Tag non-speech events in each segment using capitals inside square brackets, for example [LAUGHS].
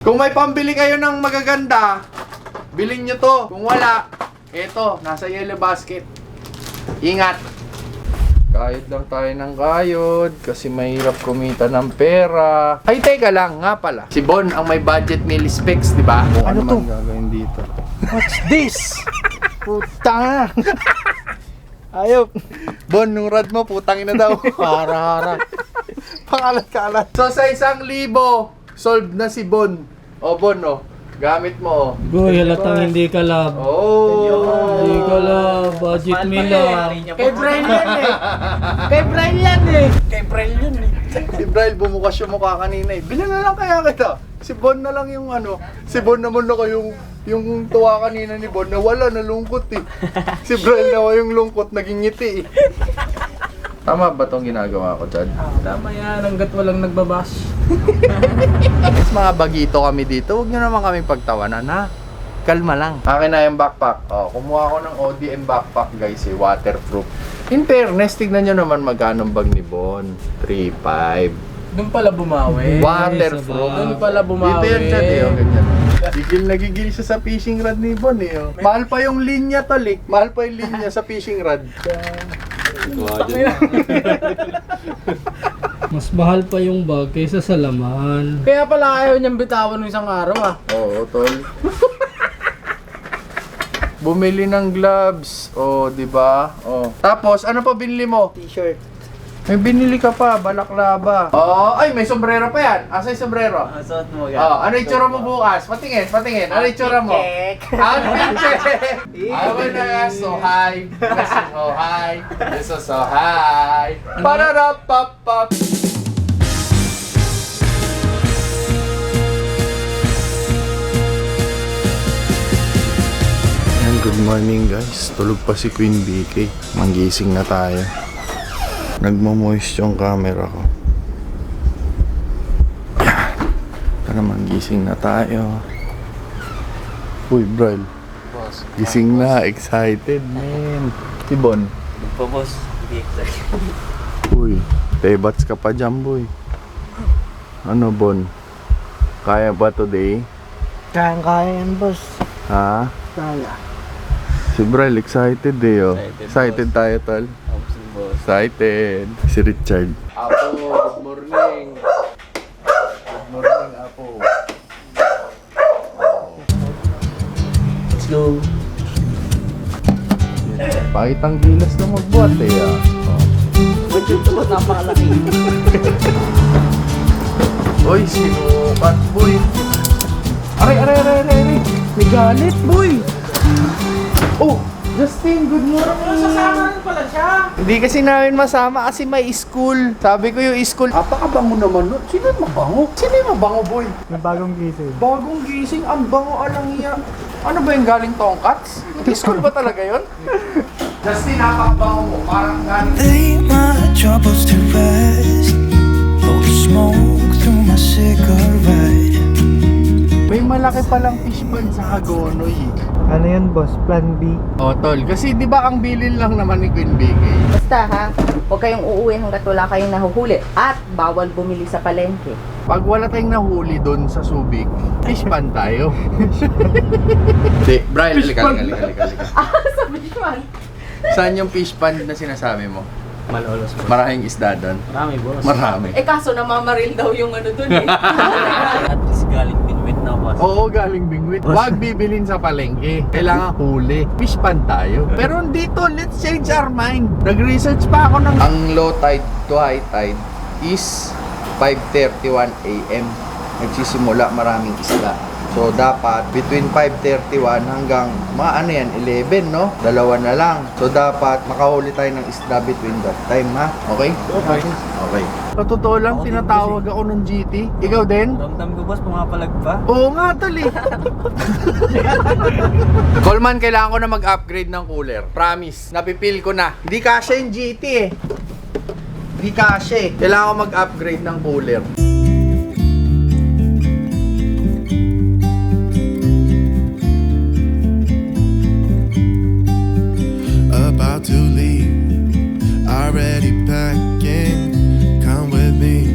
Kung may pambili kayo ng magaganda, bilhin nyo to. Kung wala, eto, nasa yellow basket. Ingat! Kayod lang tayo ng kayod kasi mahirap kumita ng pera. Ay, teka lang nga pala. Si Bon ang may budget meal specs, di ba? Kung Ano ano, to? man gagawin dito. What's this? [LAUGHS] Putang na. Ayop. Bon, nung rad mo, putang ina daw. [LAUGHS] Para-hara. Pangalat-kalat. So, sa isang libo, solved na si Bon. O, Bon, o. Gamit mo, o. Boy, halatang hindi ka love. Oh! Hindi ka love. Budget me lang. Kay Brian yan eh. Kay Brian yan eh. Kay Brian yan eh. Si Bryle bumukas yung mukha kanina eh. Bilan na lang kaya kita. Si Bon na lang yung ano. Si Bon naman ako yung yung tuwa kanina ni Bon na wala, nalungkot eh. Si Bryle na yung lungkot, naging ngiti eh. Tama ba tong ginagawa ko, Chad? Tama yan, hanggat walang nagbabash. [LAUGHS] Mas mga bagito kami dito, huwag nyo naman kaming pagtawanan ha. Kalma lang. Akin na yung backpack. Oh, kumuha ko ng ODM backpack guys, eh, waterproof. In fairness, tignan nyo naman magkano bag ni Bon. 3.5. Doon pala bumawi. Waterproof. Doon pala bumawi. Dito yan siya, eh, oh, ganyan. Gigil na gigil siya sa fishing rod ni Bon eh. Oh. Mahal pa yung linya eh. Mahal pa yung linya sa fishing rod. Mas mahal pa yung bag kaysa sa laman. Kaya pala ayaw niyang bitawan ng isang araw ah. Oo, tol. Bumili ng gloves. Oh, di ba? Oh. Tapos, ano pa binili mo? T-shirt. May binili ka pa, balaklava. Oo, ay, may sombrero pa yan. Asa yung sombrero? Suot mo Oh, ano yung tsura mo bukas? Patingin, patingin. Ano yung tsura mo? Ano yung check? I wanna so high. So high. So so high. Pararapapap. Yan, good morning guys. Tulog pa si Queen BK. Manggising na tayo. Nagmo-moist yung camera ko. Tara, manggising na tayo. Uy, Bryle. Boss. Gising na, excited, man. Si Bon. Pa boss. Hindi excited. Uy, tebats ka pa dyan, boy. Ano, Bon? Kaya ba today? Kayang-kaya yan boss. Ha? Kaya. Si Bryle, excited eh, oh. Excited, Excited tayo, tol. Excited. Si Richard. Apo, good morning. Good morning, Apo. Let's go. Pakitang gilas na magbuhat eh, ah. Oh. Ba't yung tuwa napakalaki? Uy, sinukat, boy. Aray, aray, aray, aray, aray. May galit, boy. Oh, Justin, good morning. Sasama rin pala siya. Hindi kasi namin masama kasi may school. Sabi ko yung school. Apakabango naman nun. Sino yung mabango? Sino yung mabango, boy? May bagong gising. Bagong gising, ang bango alang iya. Ano ba yung galing tongkats? School ba talaga yun? [LAUGHS] Justin, napakabango mo. Parang galing Lay my troubles to rest. Blow smoke through my cigarette. May malaki palang fish pond sa Hagonoy. Ano yan boss? Plan B? O, tol. Kasi di ba ang bilin lang naman ni Queen Bigay? Basta ha, huwag kayong uuwi hanggat wala kayong nahuhuli at bawal bumili sa palengke. Pag wala tayong nahuli doon sa Subic, fish pan tayo. [LAUGHS] Di, Brian, halika, halika, halika, halika, halika. Ah, [LAUGHS] sabi naman. Saan yung fish pan na sinasabi mo? Malolos boss. Maraming isda doon. Marami boss. Marami. Eh kaso namamaril daw yung ano dun eh. [LAUGHS] At least galing binwit na boss. Oo, galing bingwit. Huwag bibilin sa palengke. Kailangan huli. Fish pan tayo. Pero dito, let's change our mind. Nag-research pa ako ng... Ang low tide to high tide is 5.31 a.m. Nagsisimula maraming isda. So, dapat between 5.31 hanggang mga ano yan, 11, no? Dalawa na lang. So, dapat makahuli tayo ng isda between that time, ha? Okay? Okay. Okay. Sa totoo lang, tinatawag ako ng GT. Ikaw din? Ramdam ko boss, pumapalag pa. Oo nga, tol eh. [LAUGHS] Coleman, kailangan ko na mag-upgrade ng cooler. Promise. Napipil ko na. Hindi kasya yung GT eh. Hindi kasya eh. Kailangan ko mag-upgrade ng cooler. about to leave. Already packing, come with me.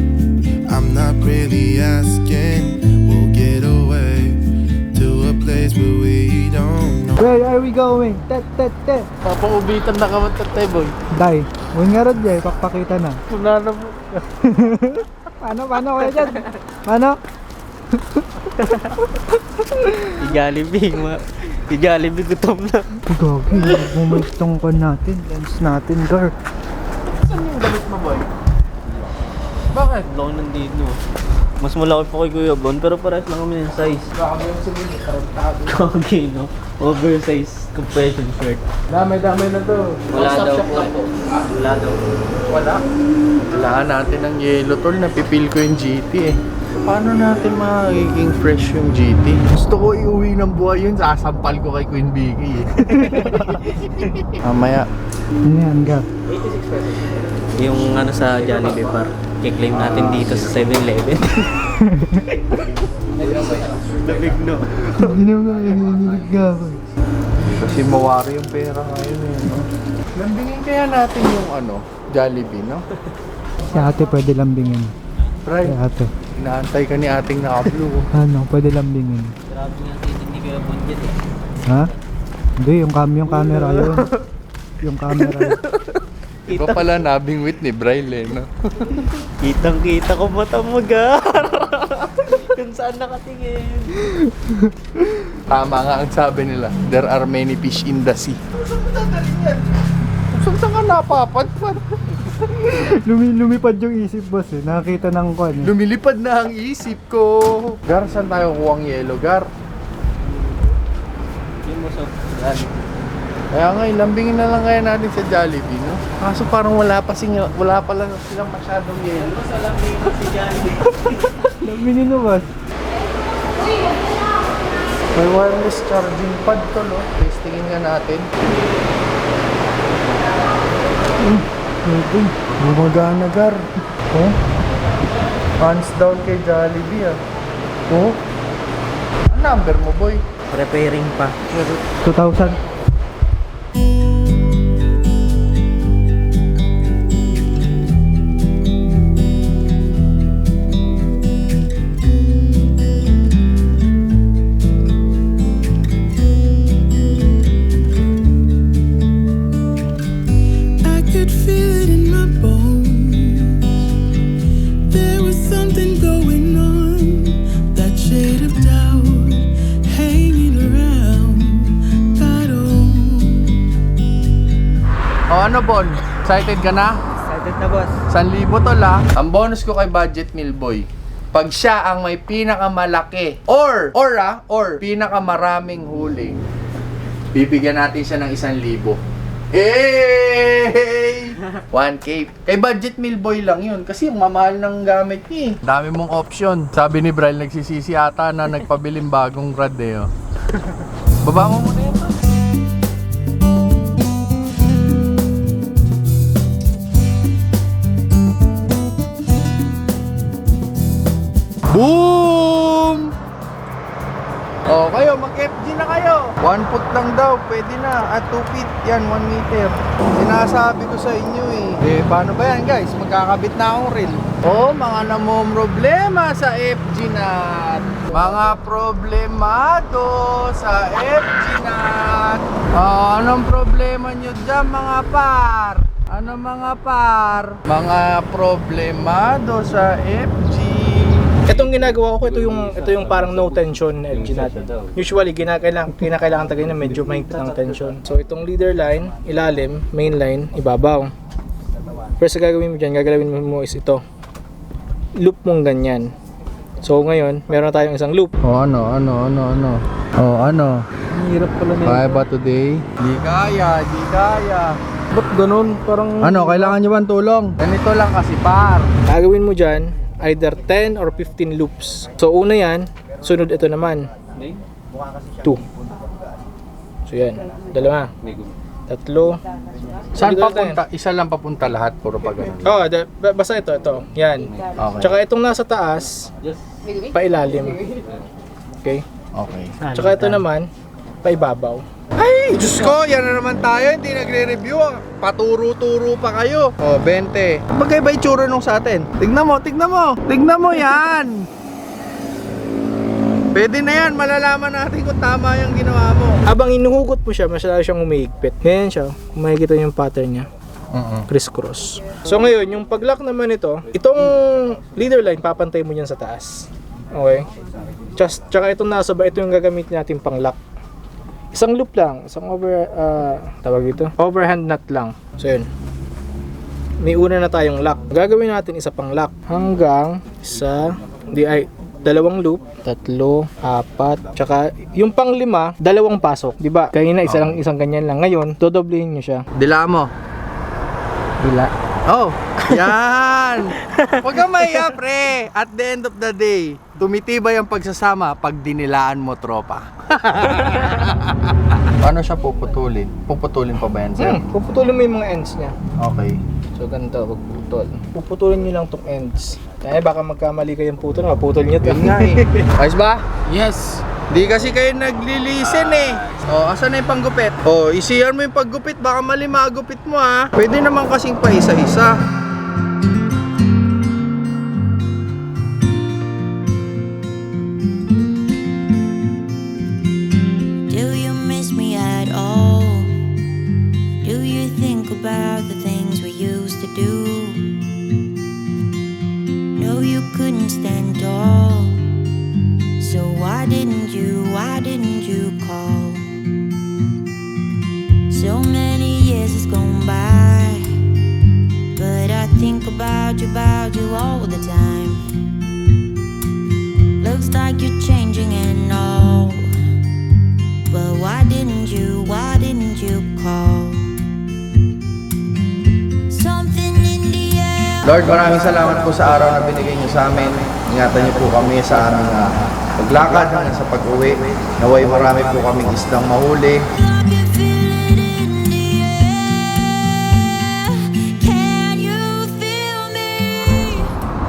I'm not really asking. We'll get away to a place where we don't know. Where are we going? Tet, tet, tet. Papaubitan na kaman tatay boy. Day, huwag nga rin dyan, pakpakita na. [LAUGHS] Punana mo. paano, paano kaya dyan? Paano? Igalibing mo. Si Jollibee gutom na. Gagi. Bumultong ko natin. Lens natin, Gar. Saan yung damit mo, boy? Bakit? Long nandito. Mas malaki pa kay Kuya Bon, pero parehas lang kami ng size. Baka yung sumili, tarantado. Okay, no? Oversized compression shirt. Dami-dami na to. Wala daw shop po. lang po. Wala daw. Wala. Kailangan natin ng yellow tol. Napipil ko yung GT eh. Paano natin magiging fresh yung GT? Gusto ko iuwi ng buhay yun. Sasampal ko kay Queen Vicky eh. [LAUGHS] Mamaya. Ano yan, Gar? Yung ano sa Jollibee Bar, kiklaim natin dito sa 7-Eleven. Labig no. Hindi mo nga ako. Kasi mawari yung pera ngayon eh. No? Lambingin kaya natin yung ano, Jollibee, no? Si ate pwede lambingin. Si Right. ate. Inaantay ka ni ating naka-blue. [LAUGHS] Ano, pwede lambingin. Grabe nga hindi Bon dyan eh. Ha? Hindi, yung, cam yung camera yun. Yung camera yun. Iba pala nabing with ni Braille eh, no? [LAUGHS] Kitang kita ko mata mo, Gar. Kung saan nakatingin. Tama nga ang sabi nila. There are many fish in the sea. Saan saan ka napapadpad? Lumi, lumipad yung isip boss eh. Nakakita ng kwan eh. Lumilipad na ang isip ko. Gar, saan tayo kuha ang yellow, Gar? Yung mo sa Jollibee. Kaya nga, ilambingin na lang kaya natin sa Jollibee, no? Kaso parang wala pa sing, wala pa lang silang masyadong yellow. Sa lambing si Jollibee. [LAUGHS] Lambingin mo boss. May wireless charging pad to, no? Testingin nga natin. Pwede. Gumagana, Gar. Oh? Hands down kay Jollibee, ah. Oh? Ang number mo, boy? Preparing pa. 2,000. Excited ka na? Excited na, boss. 1,000 to la. Ang bonus ko kay Budget Meal Boy, pag siya ang may pinakamalaki or, or ah, or pinakamaraming huli, bibigyan natin siya ng 1,000. Hey! [LAUGHS] 1K. Kay Budget Meal Boy lang yun kasi yung mamahal ng gamit niya eh. Dami mong option. Sabi ni Brian, nagsisisi ata na nagpabiling bagong rad eh. Oh. [LAUGHS] Baba mo muna yun. Boom! Oh, kayo, mag-FG na kayo. One foot lang daw, pwede na. At two feet, yan, one meter. Sinasabi ko sa inyo eh. Eh, paano ba yan guys? Magkakabit na akong reel. Oh, mga namong problema sa FG nut. Mga problemado sa FG nut. Oh, anong problema nyo dyan mga par? Ano mga par? Mga problemado sa FG. Itong ginagawa ko, ito yung ito yung parang no tension edge natin. Usually ginakailangan kinakailangan tagay na medyo may ang tension. So itong leader line, ilalim, main line, ibabaw. First na gagawin mo diyan, gagalawin mo is ito. Loop mong ganyan. So ngayon, meron na tayong isang loop. Oh, ano, ano, ano, ano. Oh, ano. Ang hirap pala na. Kaya ba today? Di kaya, di kaya. Ba't ganun? Parang Ano, kailangan nyo ba ng tulong? Ganito lang kasi par. gagawin mo diyan either 10 or 15 loops. So una yan, sunod ito naman. 2. So yan, dalawa. Tatlo. Saan papunta? Isa lang papunta lahat, puro pa ganun. Oh, da- ba- basta ito, ito. Yan. Okay. Tsaka itong nasa taas, pailalim. Okay? Okay. Tsaka ito naman, paibabaw. Ay, Diyos ko, yan na naman tayo. Hindi nagre-review. ah. Paturo-turo pa kayo. Oh, 20. Magkaiba itsura nung sa atin. Tignan mo, tignan mo. Tignan mo yan. Pwede na yan, malalaman natin kung tama yung ginawa mo. Habang inuhugot mo siya, masyado siyang umihigpit. Ganyan siya. Kung makikita niyo yung pattern niya. Criss-cross. So ngayon, yung pag-lock naman ito, itong leader line, papantay mo yan sa taas. Okay? Just, tsaka itong nasa ba, ito yung gagamitin natin pang lock. Isang loop lang, isang over, ah, tawag ito, overhand nut lang. So yun. May una na tayong lock. Gagawin natin isa pang lock hanggang isa, di ay, dalawang loop, tatlo, apat, tsaka yung pang lima, dalawang pasok, di ba? Kanina isa lang isang ganyan lang. Ngayon, dodoblihin nyo siya. Dila mo. Dila. Oh, yan! [LAUGHS] Huwag kang mahiya, pre. At the end of the day, tumitibay ang pagsasama pag dinilaan mo, tropa. [LAUGHS] Paano siya puputulin? Puputulin pa ba yan, sir? Hmm, puputulin mo yung mga ends niya. Okay. So ganito, wag putol. Puputulin nyo lang tong ends. Kaya baka magkamali kayong putol, maputol nyo to. Yun nga eh. [LAUGHS] Ayos ba? Yes. Di kasi kayo naglilisen eh. O, asan na yung panggupit? O, isiyan mo yung paggupit. Baka mali magupit mo ha. Pwede naman kasing pa Lord, maraming salamat po sa araw na binigay niyo sa amin. Ingatan niyo po kami sa aming ah, paglakad hanggang sa pag-uwi. Naway marami po kaming isdang mahuli.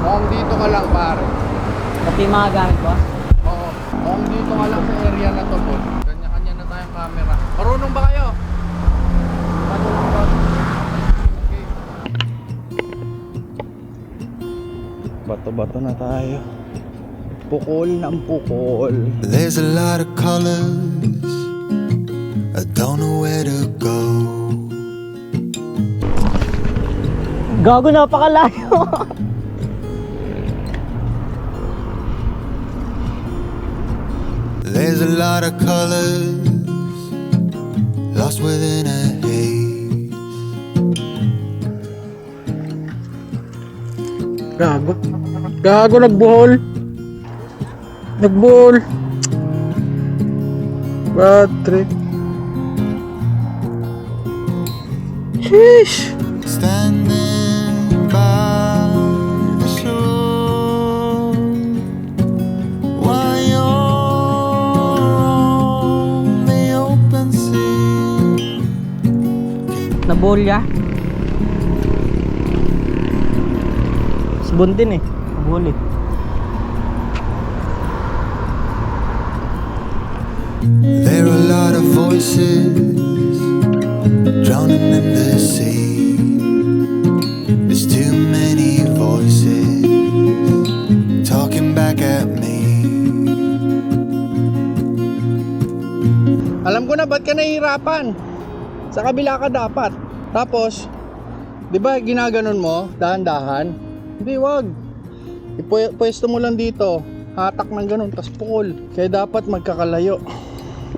Mukhang dito ka lang, pare. Pati mga gamit ko. Oo. Mukhang dito ka lang sa area na to, boy. Bato-bato na tayo. Pukol ng pukol. There's a lot of colors. I don't know where to go. Gago, napakalayo. There's a lot of colors lost within a Gago. Gago, nagbuhol. Nagbuhol. Bad trip. Sheesh. Standing by the shore while you're on the open sea. Nabolya. Sabon din eh. Nabuli. There are a lot of voices drowning in the sea. There's too many voices talking back at me. Alam ko na ba't ka nahihirapan. Sa kabila ka dapat. Tapos, di ba ginaganon mo, dahan-dahan? Hindi, wag. Ipu- pwesto mo lang dito. Hatak ng ganun, tas pukol. Kaya dapat magkakalayo.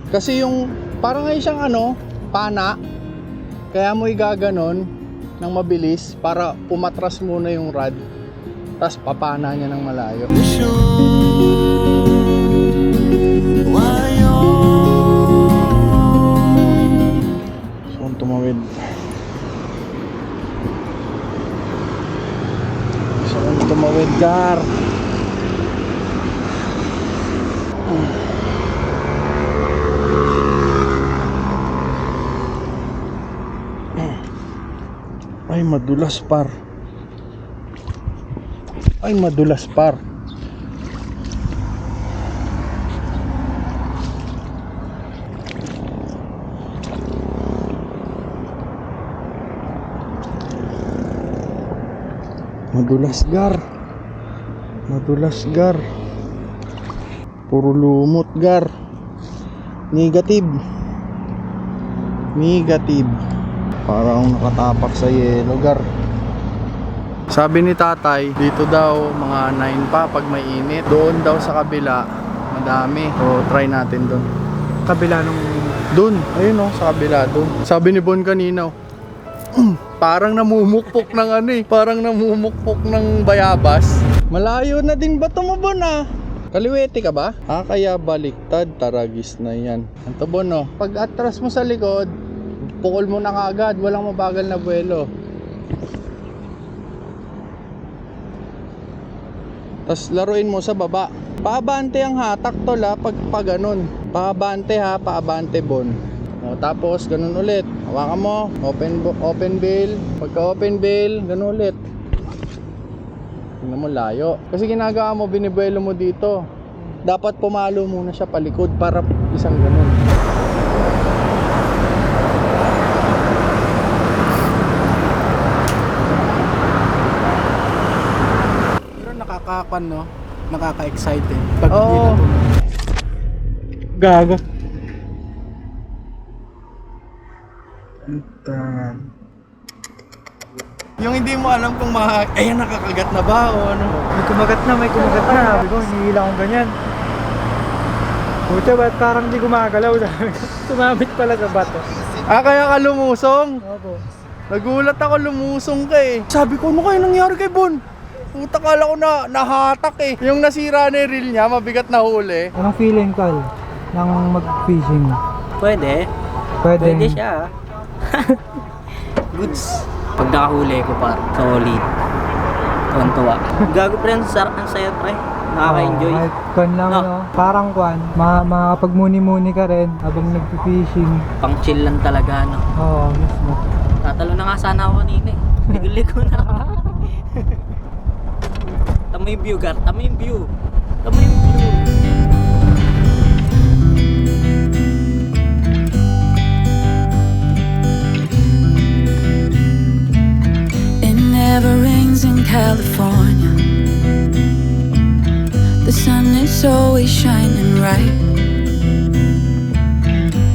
Kasi yung, parang ngayon siyang ano, pana. Kaya mo igaganon ng mabilis para umatras muna yung rod. Tas papana niya ng malayo. Saan tumawid? Saan tumawid, Gar? Ay, madulas par. Ay, madulas par. Madulas gar. Madulas gar. Puro lumot, gar. Negative. Negative. Parang nakatapak sa yelo, gar. Sabi ni tatay, dito daw mga 9 pa pag may init. Doon daw sa kabila, madami. O try natin doon. Kabila nung... Doon, ayun oh, sa kabila doon. Sabi ni Bon kanina, oh, [CLEARS THROAT] parang namumukpok ng ano eh. Parang namumukpok ng bayabas. Malayo na din ba mo Bon ah? Kaliwete ka ba? Ah, kaya baliktad. Taragis na yan. Ito Bon oh. Pag atras mo sa likod, pukol mo na kaagad. Walang mabagal na buwelo. Tapos laruin mo sa baba. Paabante ang hatak tol ha, pag pa ganun. Paabante ha, paabante bon. O, tapos ganun ulit. Hawakan mo, open open bail. Pagka open bail, ganun ulit. Tingnan mo layo. Kasi ginagawa mo, binibuelo mo dito. Dapat pumalo muna siya palikod para isang ganun. Pero nakakakan no? Nakaka-excited. Pag Oo. nila Gago. Yung hindi mo alam kung ma... Eh, nakakagat na ba o ano? May kumagat na, may kumagat na. Sabi ko, hinihila akong ganyan. Buti ba't parang di gumagalaw? [LAUGHS] Tumamit pala sa bato. Ah, kaya ka lumusong? Opo. Nagulat ako lumusong ka eh. Sabi ko, ano kaya nangyari kay Bon? Puta kala ko na nahatak eh. Yung nasira na yung reel niya, mabigat na huli. Anong feeling, Kal? Nang mag-fishing? Pwede. Pwede. Pwede siya. [LAUGHS] Goods. Pag nakahuli ko par, solid. Tuwan-tuwa. Gago ang sarap ang saya pre. Nakaka-enjoy. Oh, kwan lang, No. no? Parang kwan. Ma makapagmuni-muni ka rin habang nag-fishing. Pang chill lang talaga, no? Oo, mismo. Tatalo na nga sana ako kanina [LAUGHS] eh. Ligo-ligo na ako. Tama yung view, Gar. Tama yung view. Tama yung view. Never rains in California. The sun is always shining bright.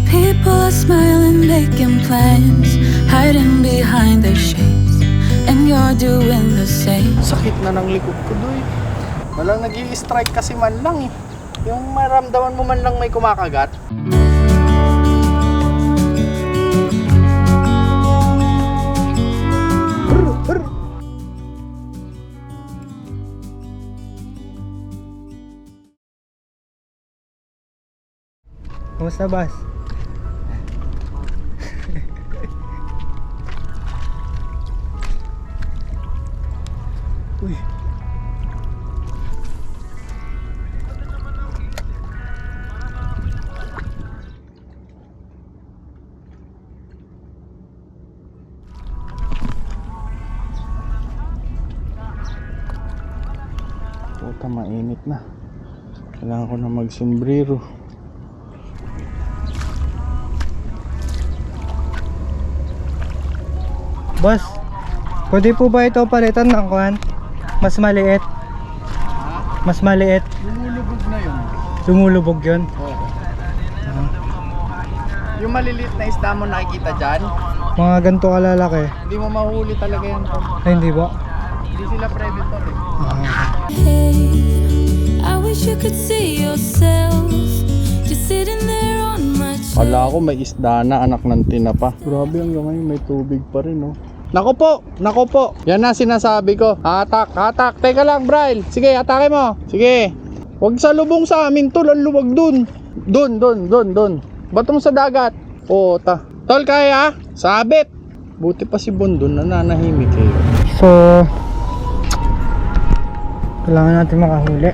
People are smiling, making plans, hiding behind their shades. And you're doing the same. Sakit na ng likod ko doy. Walang nag strike kasi man lang eh. Yung maramdaman mo man lang may kumakagat. Kumusta, Bas? Uy. Puta, mainit na. Kailangan ko na magsombrero. Boss, pwede po ba ito palitan ng kwan? Mas maliit. Mas maliit. Lumulubog na yun. Lumulubog yun. Oo. Yung maliliit na isda mo nakikita dyan, Mga ganito kalalaki. hindi mo mahuli talaga yan. Ay, hindi ba? Hindi sila predator eh. Ah. Hey, I wish you could see yourself just sitting there on my chair. Kala ko may isda na anak ng tinapa. Grabe hanggang ngayon may tubig pa rin oh. Nako po, nako po. Yan na sinasabi ko. Hatak, hatak. Teka lang, Braille. Sige, atake mo. Sige. Huwag sa lubong sa amin, tol. Ang luwag dun. Dun, dun, dun, dun. Bato mo sa dagat. Oo, ta. Tol, kaya? Sabit. Buti pa si Bondon, nananahimik eh. So, kailangan natin makahuli.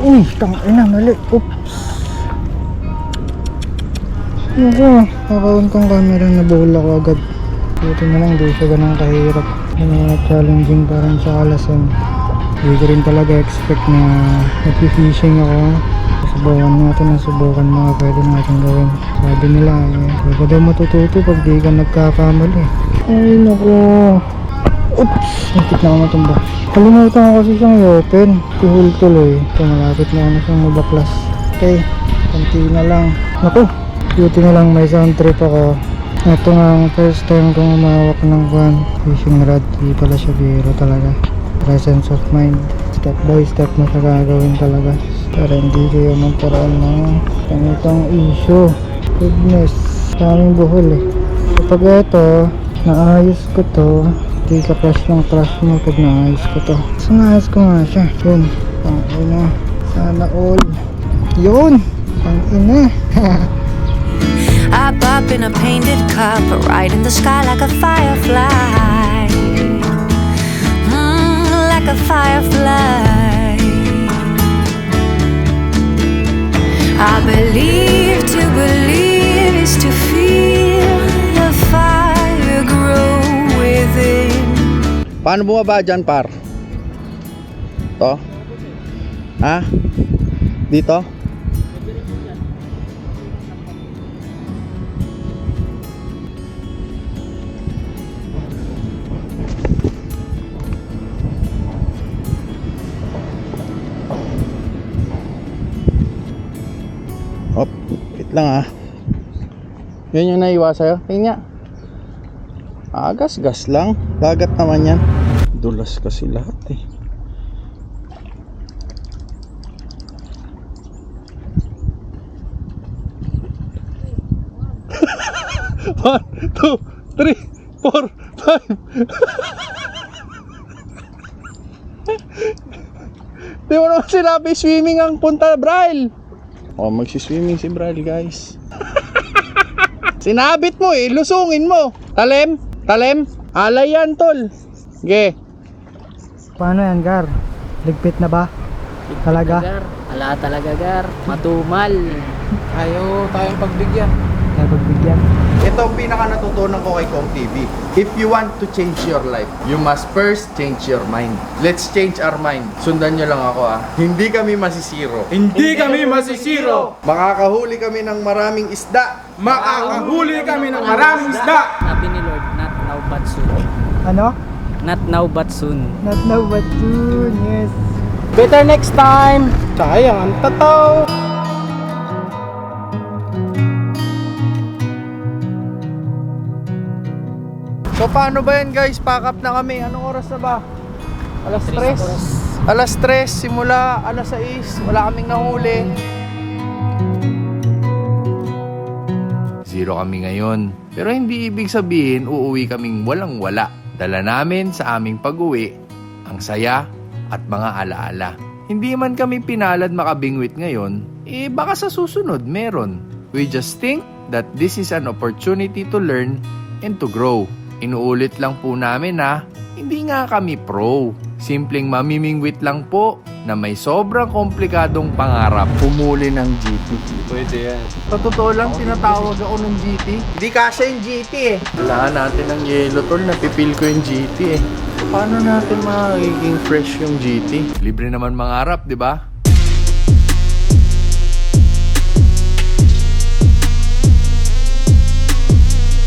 Uy, tangina, mali. Oops. Naku, kakauntong camera na buhol ako agad. Buti na lang, di siya ganun kahirap. Ano, challenging parang sa kalasan. Hindi ko rin talaga expect na nag-fishing ako. Subukan natin ang subukan mga pwede natin gawin. Sabi nila, eh, ka daw matututo pag di ka nagkakamali. Ay, naku. Oops! Nakit na ako matumba. Kalimutan ko kasi siyang i-open. Pihul tuloy. Ito, malapit na ako na siyang mabaklas. Okay, konti na lang. Naku, buti na lang may sound trip ako. Ito nga first time kong umawak ng van. Fishing rod. Hindi pala siya biro talaga. Presence of mind. Step by step na siya gagawin talaga. Para hindi kayo magkaroon ng ganitong issue. Goodness, daming buhol eh. Kapag ito, naayos ko to, hindi ka crush ng crush mo pag naayos ko to. So naayos ko nga siya. Yun, ang ina. Sana all. Yun, ang [LAUGHS] Up, up in a painted cup, right in the sky like a firefly. Mm, like a firefly. I believe to believe is to feel the fire grow within. Paano bumaba dyan, par? To? Ha? Dito? Lang ah. Yun yung naiwa sa'yo. Tingnan nga. Ah, gas-gas lang. Dagat naman yan. Dulas kasi lahat eh. [LAUGHS] One, two, three, four, five. [LAUGHS] Di mo naman sinabi swimming ang punta, Braille. Oh, magsiswimming si Braille, guys. [LAUGHS] Sinabit mo eh, lusungin mo. Talem, talem, alay yan tol. Ge. Paano yan, Gar? Ligpit na ba? Talaga? Gar, ala talaga gar. Matumal. Ayaw tayong pagbigyan. Kaya pagbigyan? Ito ang pinaka natutunan ko kay Kong TV. If you want to change your life, you must first change your mind. Let's change our mind. Sundan nyo lang ako ah. Hindi kami masisiro. Hindi kami masisiro. Makakahuli kami ng maraming isda. Makakahuli kami ng maraming isda. Sabi ni Lord, not now but soon. Ano? Not now but soon. Not now but soon, yes. Better next time. Sayang, ang tataw. So paano ba yan guys? Pack up na kami. Anong oras na ba? Alas 3. Alas 3 simula alas 6. Wala kaming nahuli. Zero kami ngayon. Pero hindi ibig sabihin uuwi kaming walang wala. Dala namin sa aming pag-uwi ang saya at mga alaala. Hindi man kami pinalad makabingwit ngayon, eh baka sa susunod meron. We just think that this is an opportunity to learn and to grow. Inuulit lang po namin na hindi nga kami pro. Simpleng mamimingwit lang po na may sobrang komplikadong pangarap pumuli ng GT. Pwede yan. Sa totoo lang, tinatawag ako ng GT. Hindi kasha yung GT eh. Kailangan natin ng yellow tol, napipil ko yung GT eh. Paano natin magiging fresh yung GT? Libre naman mangarap, di ba?